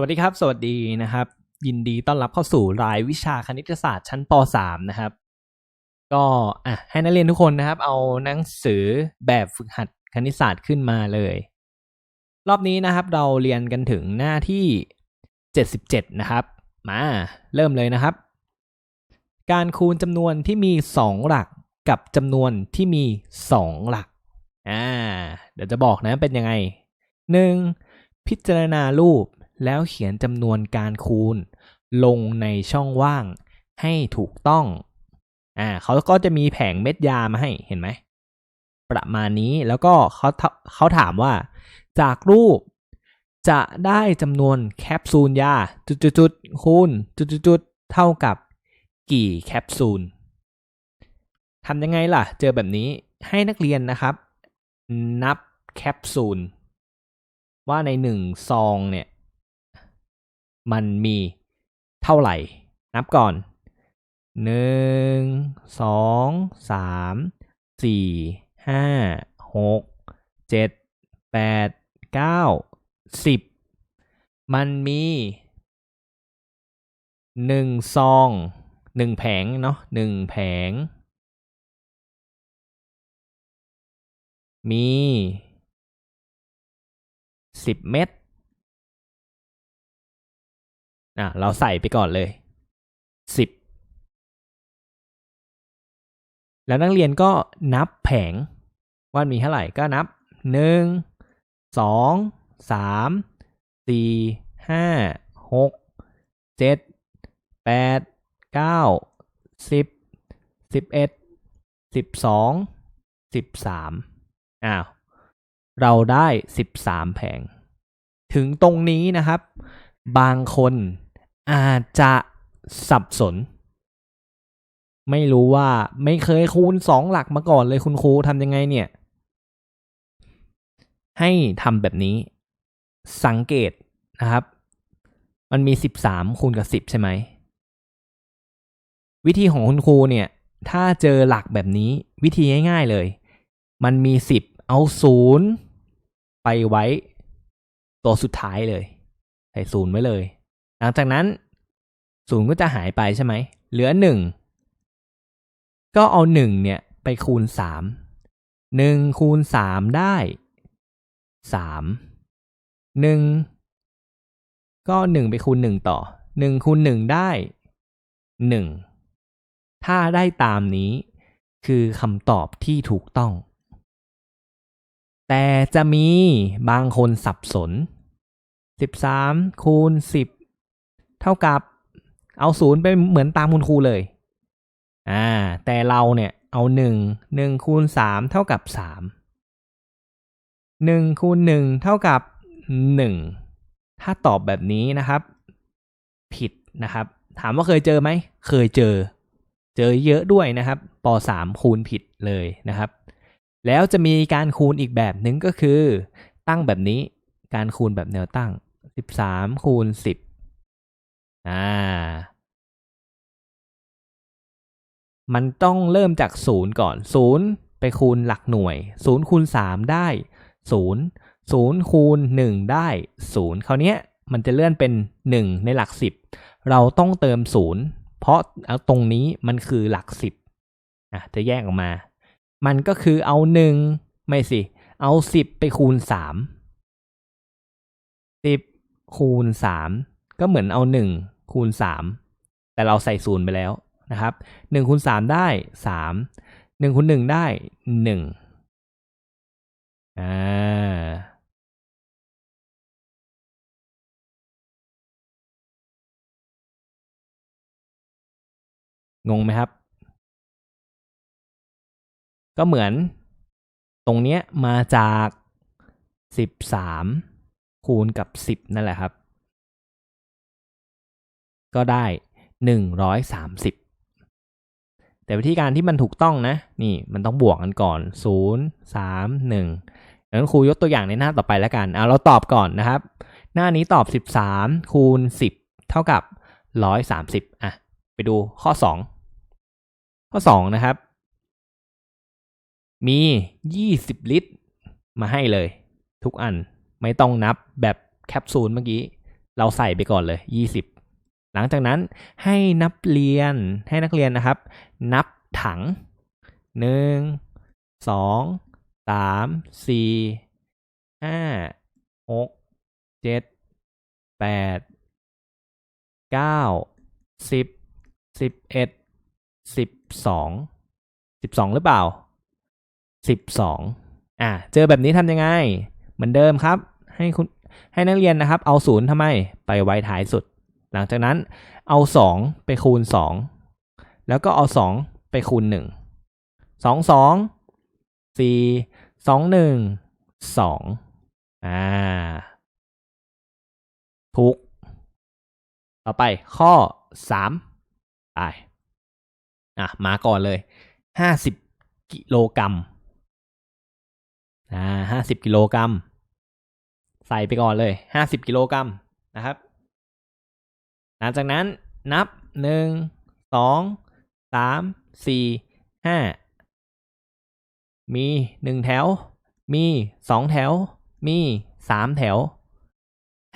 วัสดีครับ สวัสดีนะครับ ยินดีต้อนรับเข้าสู่รายวิชาคณิตศาสตร์ชั้นป .3 นะครับ ก็อะให้นักเรียนทุกคนนะครับ เอาหนังสือแบบฝึกหัดคณิตศาสตร์ขึ้นมาเลย รอบนี้นะครับ เราเรียนกันถึงหน้าที่ 77 นะครับ มาเริ่มเลยนะครับ การคูณจำนวนที่มี 2 หลักกับจำนวนที่มี 2 หลักอ่าเดี๋ยวจะบอกนะเป็นยังไง 1. พิจารณารูป แล้วเขียนจำนวนการคูณ ลงในช่องว่างให้ถูกต้อง อ่าเขาก็จะมีแผงเม็ดยามาให้เห็นไหม ประมาณนี้แล้วก็เขาเขาถามว่า จากรูปจะได้จำนวนแคปซูลยา จุดๆๆคูณจุดๆๆเท่ากับกี่แคปซูลทำยังไงล่ะ เจอแบบนี้ให้นักเรียนนะครับ นับแคปซูลว่าในหนึ่งซองเนี่ย มันมีเท่าไหร่ นับก่อนหนึ่งสองสามสี่ห้าหกเจ็ดแปดเก้าสิบมันมีหนึ่งซองหนึ่งแผงเนาะหนึ่งแผง มีสิบเม็ด อะเราใส่ไปก่อนเลยสิบแล้วนักเรียนก็นับแผงว่ามีเท่าไหร่ก็นับหนึ่งสองสามสี่ห้าหกเจ็ดแปดเก้าสิบสิบเอ็ดสิบสองสิบสามอ้าวเราได้สิบสามแผง ถึงตรงนี้นะครับ บางคน อาจจะสับสน ไม่รู้ว่าไม่เคยคูณสองหลักมาก่อนเลยคุณครูทำยังไงเนี่ย ให้ทำแบบนี้ สังเกตนะครับ มันมีสิบสามคูณกับสิบใช่ไหม วิธีของคุณครูเนี่ย ถ้าเจอหลักแบบนี้วิธีง่ายๆเลย มันมีสิบเอาศูนย์ไปไว้ ตัวสุดท้ายเลย ใส่ศูนย์ไว้เลย หลังจากนั้นศูนย์ก็จะหายไปใช่ไหม เหลือหนึ่งก็เอาหนึ่งเนี่ยไปคูณสามหนึ่งคูณสามได้สามหนึ่งก็หนึ่งไปคูณหนึ่งต่อหนึ่งคูณหนึ่งได้หนึ่งถ้าได้ตามนี้คือคำตอบที่ถูกต้อง แต่จะมีบางคนสับสน 13คูณ10 เท่ากับเอาศูนย์ไปเหมือนตามคุณครูเลย อ่า แต่เราเนี่ยเอาหนึ่งหนึ่งคูณสามเท่ากับสามหนึ่งคูณหนึ่งเท่ากับหนึ่งถ้าตอบแบบนี้นะครับ ผิดนะครับ ถามว่าเคยเจอไหม เคยเจอ เจอเยอะด้วยนะครับปสามคูณผิดเลยนะครับ แล้วจะมีการคูณอีกแบบหนึ่งก็คือ ตั้งแบบนี้ การคูณแบบแนวตั้งสิบสามคูณสิบ อ่า มันต้องเริ่มจากศูนย์ก่อนศูนย์ไปคูณหลักหน่วยศูนย์คูณสามได้ศูนย์ศูนย์คูณหนึ่งได้ศูนย์คราวนี้มันจะเลื่อนเป็นหนึ่งในหลักสิบเราต้องเติมศูนย์เพราะตรงนี้มันคือหลักสิบอะจะแยกออกมา มันก็คือเอาหนึ่งไม่สิ เอาสิบไปคูณสามสิบคูณสาม ก็เหมือนเอาหนึ่งคูณสามแต่เราใส่ศูนย์ไปแล้วนะครับหนึ่งคูณสามได้สามหนึ่งคูณหนึ่งได้หนึ่งอ่างงไหมครับ ก็เหมือนตรงเนี้ยมาจากสิบสามคูณกับสิบนั่นแหละครับ ก็ได้หนึ่งร้อยสามสิบแต่วิธีการที่มันถูกต้องนะ นี่มันต้องบวกกันก่อนศูนย์สามหนึ่งดังนั้นครูยกตัวอย่างในหน้าต่อไปแล้วกันเอาเราตอบก่อนนะครับ หน้านี้ตอบสิบสามคูณสิบเท่ากับร้อยสามสิบอะไปดูข้อสองข้อสองนะครับ มียี่สิบลิตร มาให้เลย ทุกอันไม่ต้องนับแบบแคปซูลเมื่อกี้ เราใส่ไปก่อนเลยยี่สิบ ลังจากนั้นให้นับเรียนให้นักเรียนนะครับ นับถังหนึ่งสองสามสี่ห้าหกเจ็ดแปดเก้าสิบสิบเอ็ดสิบสองสิบสองหรือเปล่าสิบสองอะเจอแบบนี้ทำยังไง เหมือนเดิมครับ ให้คุณให้นักเรียนนะครับ เอาศูนย์ทำไม ไปไว้ท้ายสุด หลังจากนั้นเอาสองไปคูณสองแล้วก็เอาสองไปคูณหนึ่งสองสองสี่สองหนึ่งสองอ่าถูกต่อไปข้อสามไป อะ มาก่อนเลยห้าสิบกิโลกรัมอ่าห้าสิบกิโลกรัม ใส่ไปก่อนเลยห้าสิบกิโลกรัมนะครับ หลังจากนั้นนับหนึ่งสองสามสี่ห้ามีหนึ่งแถว มีสองแถว มีสามแถว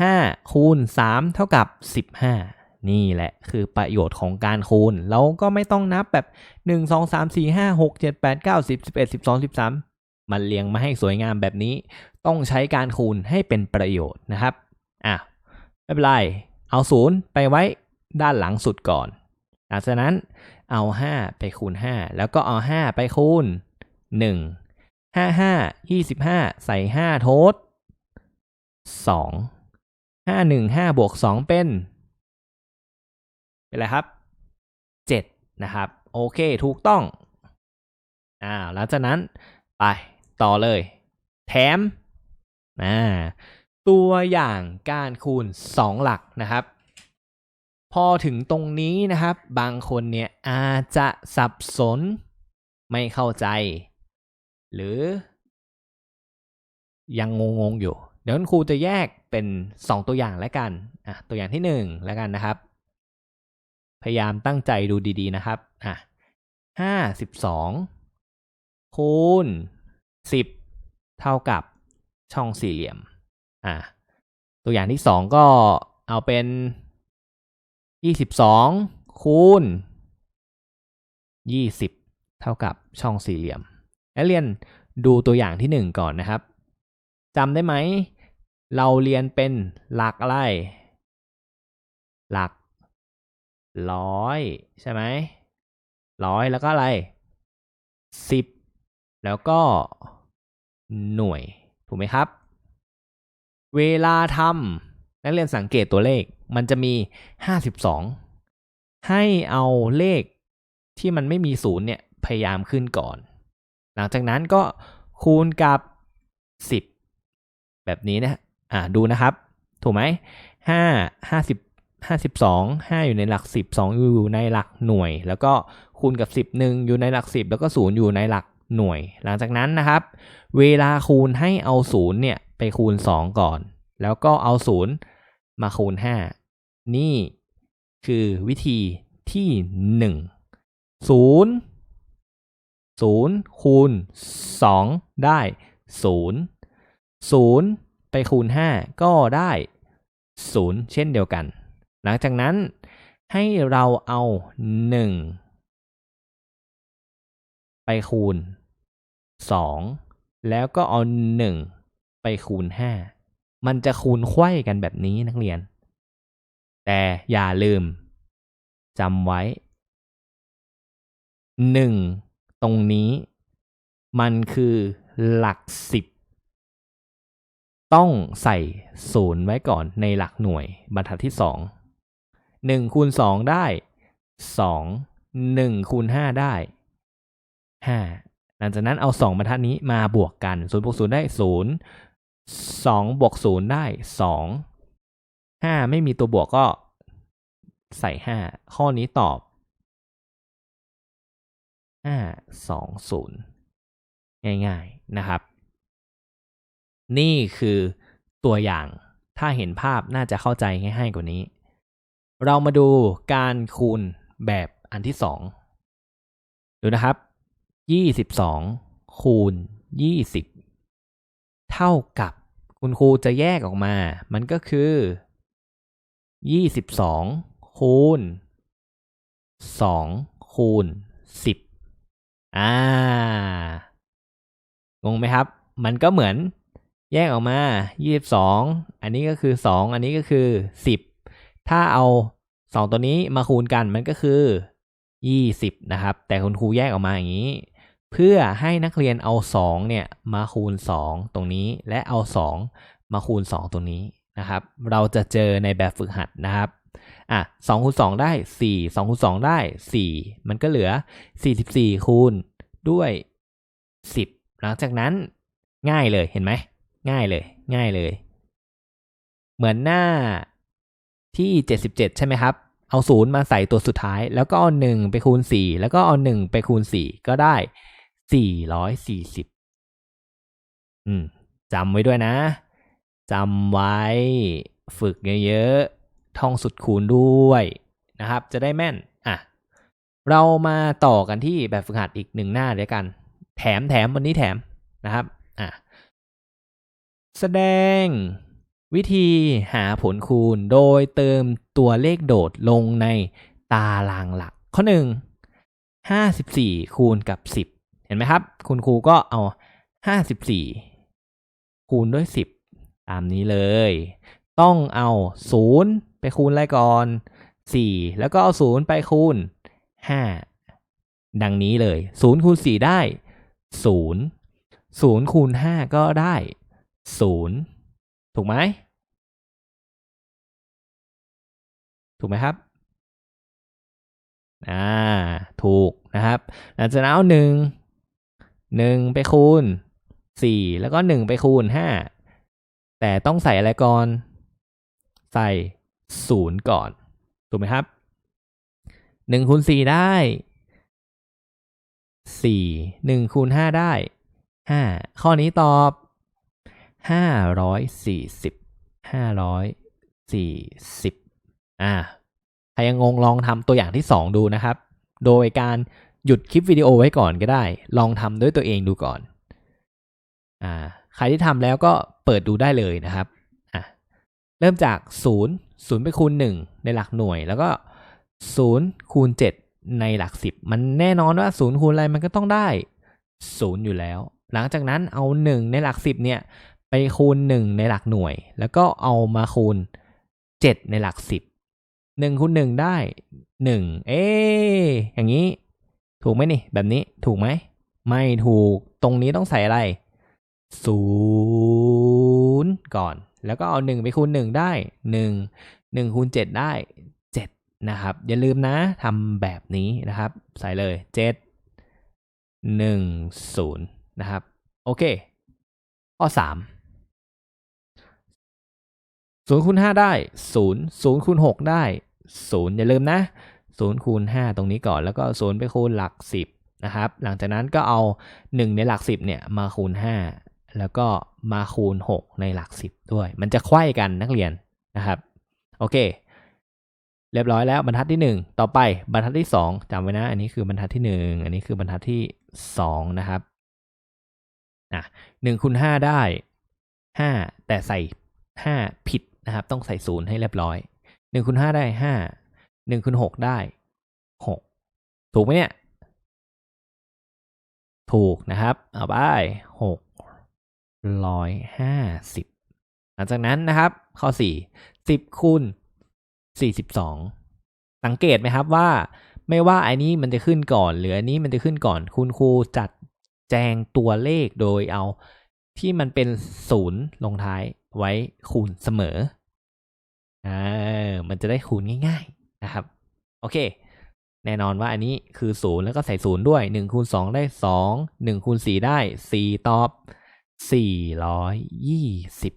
ห้าคูณสามเท่ากับสิบห้านี่แหละคือประโยชน์ของการคูณเราก็ไม่ต้องนับแบบหนึ่งสองสามสี่ห้าหกเจ็ดแปดเก้าสิบสิบเอ็ดสิบสองสิบสามมันเรียงมาให้สวยงามแบบนี้ ต้องใช้การคูณให้เป็นประโยชน์นะครับ อะ ไม่เป็นไร เอาศูนย์ไปไว้ด้านหลังสุดก่อน หลังจากนั้นเอา 5 ไปคูณ 5 แล้วก็เอา 5 ไปคูณ 1 5 5 25 ใส่ 5 โทษ 2 5 1 5บวก 2 เป็น เป็นอะไรครับ 7 นะครับ โอเค ถูกต้องอ่าหลังจากนั้นไปต่อเลย แถมอ่า ตัวอย่างการคูณ 2 หลักนะครับ พอถึงตรงนี้นะครับ บางคนเนี่ยอาจจะสับสน ไม่เข้าใจ หรือ ยังงงๆอยู่ เดี๋ยวครูจะแยกเป็น 2 ตัวอย่างแล้วกันอะตัวอย่างที่ 1 แล้วกันนะครับ พยายามตั้งใจดูดีๆนะครับอะห้าสิบสองคูณสิบเท่ากับช่องสี่เหลี่ยม อะตัวอย่างที่สองก็เอาเป็นยี่สิบสองคูณยี่สิบเท่ากับช่องสี่เหลี่ยมและเรียนดูตัวอย่างที่หนึ่งก่อนนะครับจำได้ไหม เราเรียนเป็นหลักอะไร หลักร้อยใช่ไหมร้อยแล้วก็อะไรสิบแล้วก็หน่วย ถูกไหมครับ เวลาทำนักเรียนสังเกตตัวเลข มันจะมี52ให้เอาเลขที่มันไม่มีศูนย์เนี่ยพยายามขึ้นก่อน หลังจากนั้นก็คูณกับ10แบบนี้นะอ่าดูนะครับ ถูกไหมห้าห้าสิบห้าสิบสองห้าอยู่ในหลักสิบสองอยู่ในหลักหน่วย แล้วก็คูณกับสิบหนึ่งอยู่ในหลักสิบแล้วก็ศูนย์อยู่ในหลักหน่วย หลังจากนั้นนะครับ เวลาคูณให้เอาศูนย์เนี่ย ไปคูณสองก่อน แล้วก็เอาศูนย์มาคูณห้านี่คือวิธีที่หนึ่งศูนย์ศูนย์คูณสองได้ศูนย์ศูนย์ไปคูณห้าก็ได้ศูนย์เช่นเดียวกัน หลังจากนั้นให้เราเอาหนึ่งไปคูณสองแล้วก็เอาหนึ่ง ไปคูณห้ามันจะคูณไขว้กันแบบนี้นักเรียน แต่อย่าลืมจำไว้หนึ่งตรงนี้ มันคือหลักสิบต้องใส่ศูนย์ไว้ก่อนในหลักหน่วยบรรทัดที่สองหนึ่งคูณสองได้สองหนึ่งคูณห้าได้ห้าหลังจากนั้นเอาสองบรรทัดนี้มาบวกกันศูนย์บวกศูนย์ได้ศู นย์สองบวกศูนย์ได้สองห้าไม่มีตัวบวกก็ใส่ห้าข้อนี้ตอบห้าสองศูนย์ง่ายๆนะครับ นี่คือตัวอย่างถ้าเห็นภาพน่าจะเข้าใจง่ายๆกว่านี้ เรามาดูการคูณแบบอันที่สองดูนะครับยี่สิบสองคูณยี่สิบ เท่ากับคุณครูจะแยกออกมา มันก็คือยี่สิบสองคูณสองคูณสิบอ่างงไหมครับ มันก็เหมือนแยกออกมายี่สิบสองอันนี้ก็คือสองอันนี้ก็คือสิบถ้าเอาสองตัวนี้มาคูณกันมันก็คือยี่สิบนะครับ แต่คุณครูแยกออกมาอย่างนี้ เพื่อให้นักเรียนเอาสองเนี่ยมาคูณสองตรงนี้และเอาสองมาคูณสองตรงนี้นะครับ เราจะเจอในแบบฝึกหัดนะครับอะสองคูณสองได้สี่สองคูณสองได้สี่มันก็เหลือสี่สิบสี่คูณด้วยสิบหลังจากนั้นง่ายเลยเห็นไหม ง่ายเลย ง่ายเลย เหมือนหน้าที่เจ็ดสิบเจ็ดใช่ไหมครับ เอาศูนย์มาใส่ตัวสุดท้าย แล้วก็เอาหนึ่งไปคูณสี่แล้วก็เอาหนึ่งไปคูณสี่ก็ได้ สี่ร้อยสี่สิบอืมจำไว้ด้วยนะจำไว้ฝึกเยอะๆ ท่องสุดคูณด้วยนะครับ จะได้แม่น อะ เรามาต่อกันที่แบบฝึกหัดอีกหนึ่งหน้าเดียวกัน แถมแถมวันนี้แถมนะครับ อะ แสดงวิธีหาผลคูณโดยเติมตัวเลขโดดลงในตารางหลัก ข้อหนึ่งห้าสิบสี่คูณกับสิบ ห็นไหมครับ คุณครูก็เอาห้าสิบสี่คูณด้วยสิบตามนี้เลย ต้องเอาศูนย์ไปคูณอะไรก่อนสี่แล้วก็เอาศูนย์ไปคูณห้าดังนี้เลยศูนย์คูณสี่ได้ศูนย์ศูนย์คูณห้าก็ได้ศูนย์ถูกไหม ถูกไหมครับอ่าถูกนะครับหลังจากนั้นเอาหนึ่ง หนึ่งไปคูณสี่แล้วก็หนึ่งไปคูณห้าแต่ต้องใส่อะไรก่อน ใส่ศูนย์ก่อน ถูกไหมครับหนึ่งคูณสี่ได้สี่หนึ่งคูณห้าได้ห้าข้อนี้ตอบห้าร้อยสี่สิบห้าร้อยสี่สิบอ่าใครยังงงลองทำตัวอย่างที่สองดูนะครับ โดยการ หยุดคลิปวิดีโอไว้ก่อนก็ได้ ลองทำด้วยตัวเองดูก่อนอ่าใครที่ทำแล้วก็เปิดดูได้เลยนะครับอะเริ่มจากศูนย์ศูนย์ไปคูณหนึ่งในหลักหน่วย แล้วก็ศูนย์คูณเจ็ดในหลักสิบมันแน่นอนว่าศูนย์คูณอะไรมันก็ต้องได้ศูนย์อยู่แล้ว หลังจากนั้นเอาหนึ่งในหลักสิบเนี่ย ไปคูณหนึ่งในหลักหน่วย แล้วก็เอามาคูณเจ็ดในหลักสิบหนึ่งคูณหนึ่งได้หนึ่งเอ๊อย่างนี้ ถูกไหมนี่ แบบนี้ถูกไหม ไม่ถูกตรงนี้ต้องใส่อะไรศูนย์ก่อน แล้วก็เอาหนึ่งไปคูณหนึ่งได้หนึ่งหนึ่งคูณเจ็ดได้เจ็ดนะครับ อย่าลืมนะทำแบบนี้นะครับ ใส่เลยเจ็ดหนึ่งศูนย์นะครับ โอเค ข้อสามศูนย์คูณห้าได้ศูนย์ศูนย์คูณหกได้ศูนย์อย่าลืมนะ ศูนย์คูณห้าตรงนี้ก่อนแล้วก็ศูนย์ไปคูณหลักสิบนะครับหลังจากนั้นก็เอาหนึ่งในหลักสิบเนี่ยมาคูณห้าแล้วก็มาคูณหกในหลักสิบด้วย มันจะไขว้กันนักเรียนนะครับโอเค เรียบร้อยแล้วบรรทัดที่หนึ่งต่อไปบรรทัดที่สองจำไว้นะ อันนี้คือบรรทัดที่หนึ่งอันนี้คือบรรทัดที่สองนะครับอะหนึ่งคูณห้าได้ห้าแต่ใส่ห้าผิดนะครับ ต้องใส่ศูนย์ให้เรียบร้อยหนึ่งคูณห้าได้ห้า หนึ่งคูณหกได้หกถูกไหมเนี่ย ถูกนะครับ เอาไปหกร้อยห้าสิบหลังจากนั้นนะครับ ข้อสี่สิบคูณสี่สิบสองสังเกตไหมครับว่า ไม่ว่าอันนี้มันจะขึ้นก่อนหรืออันนี้มันจะขึ้นก่อน คุณครูจัดแจงตัวเลขโดยเอาที่มันเป็นศูนย์ลงท้ายไว้คูณเสมออ่ามันจะได้คูณง่าย ๆ นะครับ โอเค แน่นอนว่าอันนี้คือศูนย์แล้วก็ใส่ศูนย์ด้วยหนึ่งคูณสองได้สองหนึ่งคูณสี่ได้สี่ตอบสี่ร้อยยี่สิบ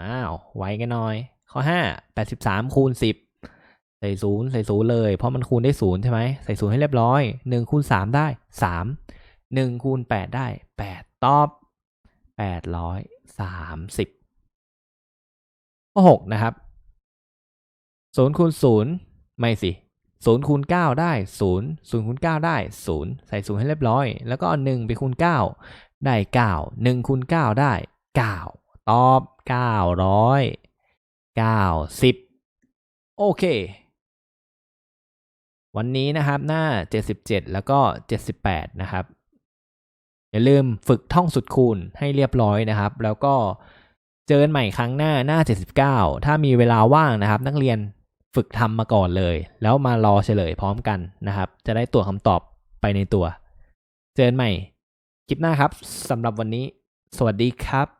อ้าวไวกันหน่อย ข้อห้าแปดสิบสามคูณสิบใส่ศูนย์ใส่ศูนย์เลย เพราะมันคูณได้ศูนย์ใช่ไหมใส่ศูนย์ให้เรียบร้อยหนึ่งคูณสามได้สามหนึ่งคูณแปดได้แปดตอบแปดร้อยสามสิบข้อหกนะครับศูนย์คูณศูนย์ ไม่สิศูนย์คูณเก้าได้ศูนย์ศูนย์คูณเก้าได้ศูนย์ใส่ศูนย์ให้เรียบร้อย แล้วก็หนึ่งไปคูณเก้าได้เก้าหนึ่งคูณเก้าได้เก้าตอบเก้าร้อยเก้าสิบโอเค วันนี้นะครับหน้า77แล้วก็78นะครับ อย่าลืมฝึกท่องสุดคูณให้เรียบร้อยนะครับ แล้วก็เจอกันใหม่ครั้งหน้าหน้า 79 ถ้ามีเวลาว่างนะครับ นักเรียน ฝึกทำมาก่อนเลย แล้วมารอเฉลยพร้อมกันนะครับ จะได้ตัวคำตอบไปในตัว เจอกันใหม่คลิปหน้าครับสำหรับวันนี้ สวัสดีครับ